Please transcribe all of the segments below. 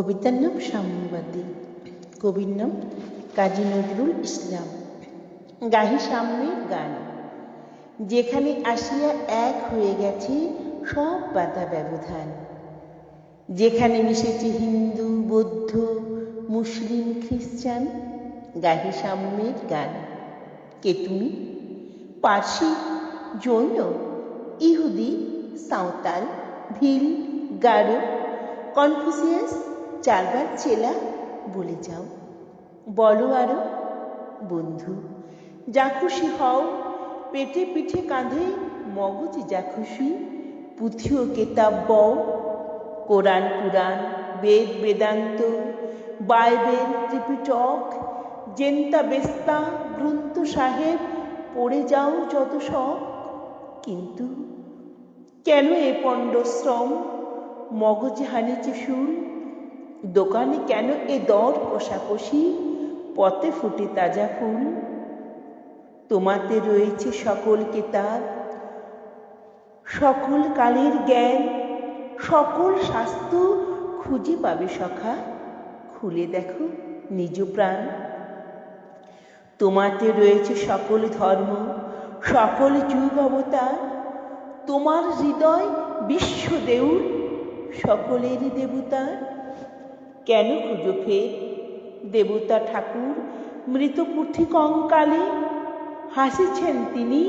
কবিতার নাম সাম্যবাদী। কবির নাম কাজী নজরুল ইসলাম। গাহি সাম্যের গান। যেখানে আসিয়া এক হয়ে গেছে সব বাধা ব্যবধান। যেখানে মিশেছে হিন্দু, বৌদ্ধ, মুসলিম, খ্রিস্টান, গাহি সাম্যের গান। কে তুমি? পার্সি, জৈন, ইহুদি, সাঁওতাল, ভিল, গারো, কনফুসিয়াস চারবার চেলা বলে যাও। বলো আরও, বন্ধু, যা খুশি হও। পেটে পিঠে কাঁধে মগজ যা খুশি ও কেতাব বও। কোরআন পুরাণ, বেদ বেদান্ত, বাইবেল ত্রিপিটক, জেন্তা বেস্তা, গ্রন্থ সাহেব, পড়ে যাও যত সব কিন্তু কেন এ পণ্ডশ্রম মগজে হানিছে সুর দোকানে কেন এ দর কষাকষি? পথে ফুটে তাজা ফুল। তোমাতে রয়েছে সকল কেতাব। সকল কালের জ্ঞান। সকল স্বাস্থ্য খুঁজে পাবে সখা। খুলে দেখো নিজ প্রাণ। তোমাতে রয়েছে সকল ধর্ম, সকল যুগ অবতার। তোমার হৃদয় বিশ্ব দেউল, সকলের দেবতা। কেন খুঁজো ফের? দেবতা ঠাকুর, মৃত পুঁথি কঙ্কালে হাসিছেন তিনি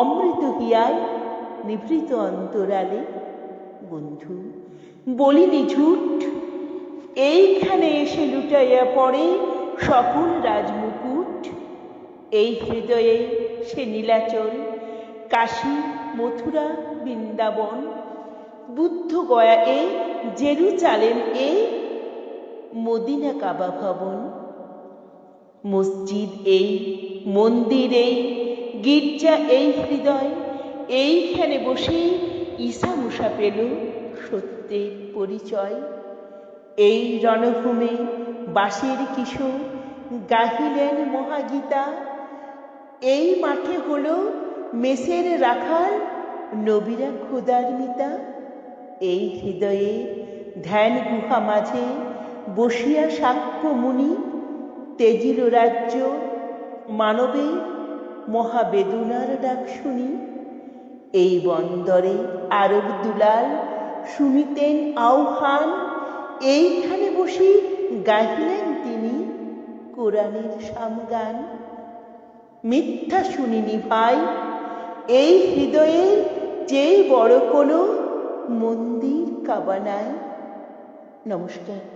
অমৃত হিয়ায় নিভৃত অন্তরালে। বন্ধু বলিনি ঝুট, এইখানে এসে লুটাইয়া পড়ে সকল রাজমুকুট। এই হৃদয়ে সে নীলাচল, কাশী, মথুরা, বৃন্দাবন বুদ্ধ গয়া এ জেরুজালেম এ মদিনা কাবা ভবন। মসজিদ এই, মন্দির এই, গির্জা এই হৃদয়, এইখানে বসে ঈশা মুসা পেল সত্যের পরিচয়। এই রণভূমে বাঁশের কিশোর গাহিলেন মহাগীতা। এই মাঠে হলো মেসের রাখাল, নবীরা ক্ষুদার মিতা। এই হৃদয়ে ধ্যান গুহা মাঝে বসিয়া সাক্ষ্য মুনি, তেজিল রাজ্য, মানবে মহাবেদনার ডাক শুনি। এই বন্দরে আরব দুলাল শুনিতেন আহ্বান এইখানে বসে গাহিলেন তিনি কোরআনের সামগান। মিথ্যা শুনিনি ভাই, এই হৃদয়ে যেই বড় কোনো মন্দির কাবা নাই। নমস্কার।